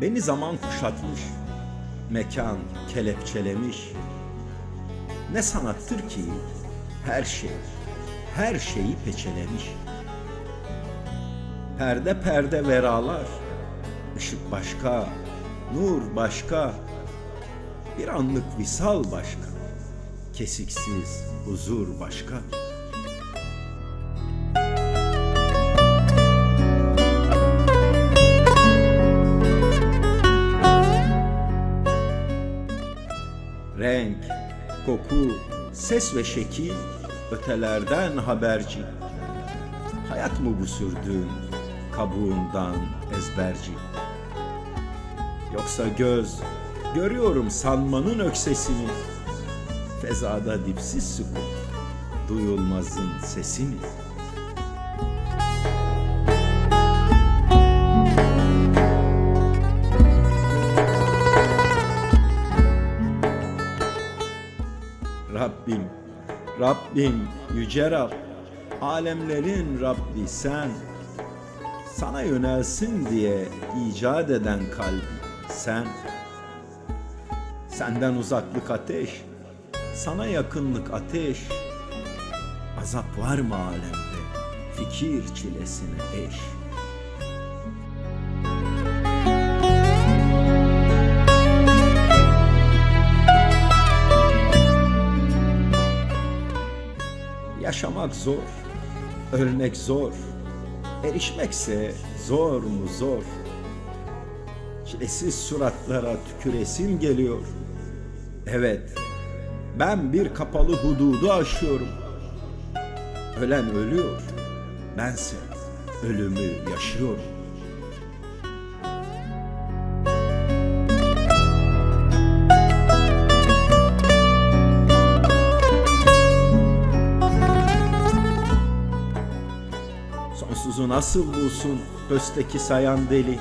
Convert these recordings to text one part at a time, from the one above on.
Beni zaman kuşatmış, mekan kelepçelemiş. Ne sanattır ki her şey, her şeyi peçelemiş. Perde perde veralar, ışık başka, nur başka, bir anlık visal başka, kesiksiz huzur başka. Renk, koku, ses ve şekil ötelerden haberci. Hayat mı bu sürdüğün kabuğundan ezberci? Yoksa göz, görüyorum sanmanın öksesini. Fezada dipsiz sükut, duyulmazın sesi Rabbim, Rabbim yüce Rab, alemlerin Rabbi sen, sana yönelsin diye icat eden kalbi sen, senden uzaklık ateş, sana yakınlık ateş, azap var mı alemde, fikir çilesine eş. Yaşamak zor, ölmek zor, erişmekse zor mu zor. Çilesiz suratlara tüküresim geliyor. Evet, ben bir kapalı hududu aşıyorum. Ölen ölüyor, bense ölümü yaşıyorum. Sonsuzu nasıl bulsun pösteki sayan deli?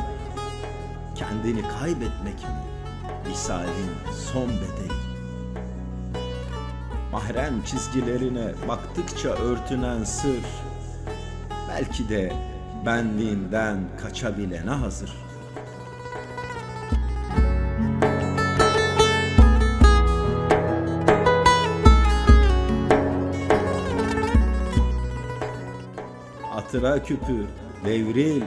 Kendini kaybetmek mi? Visalin son bedeli. Mahrem çizgilerine baktıkça örtünen sır, belki de benliğinden kaçabilene hazır. Hatıra küpü devril,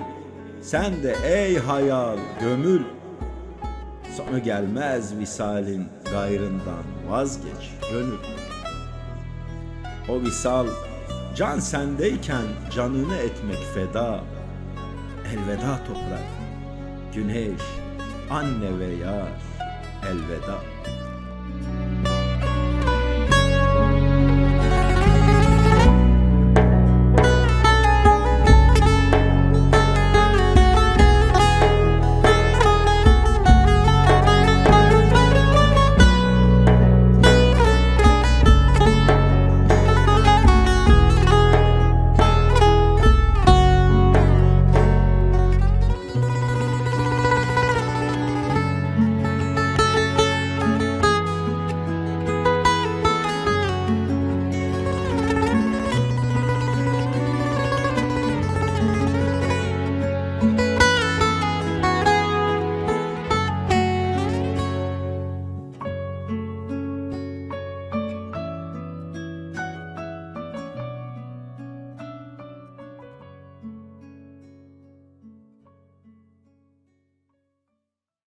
sen de ey hayal gömül. Sonu gelmez visalin gayrından vazgeç gönül. O visal can sendeyken canını etmek feda. Elveda toprak, güneş, anne ve yar elveda.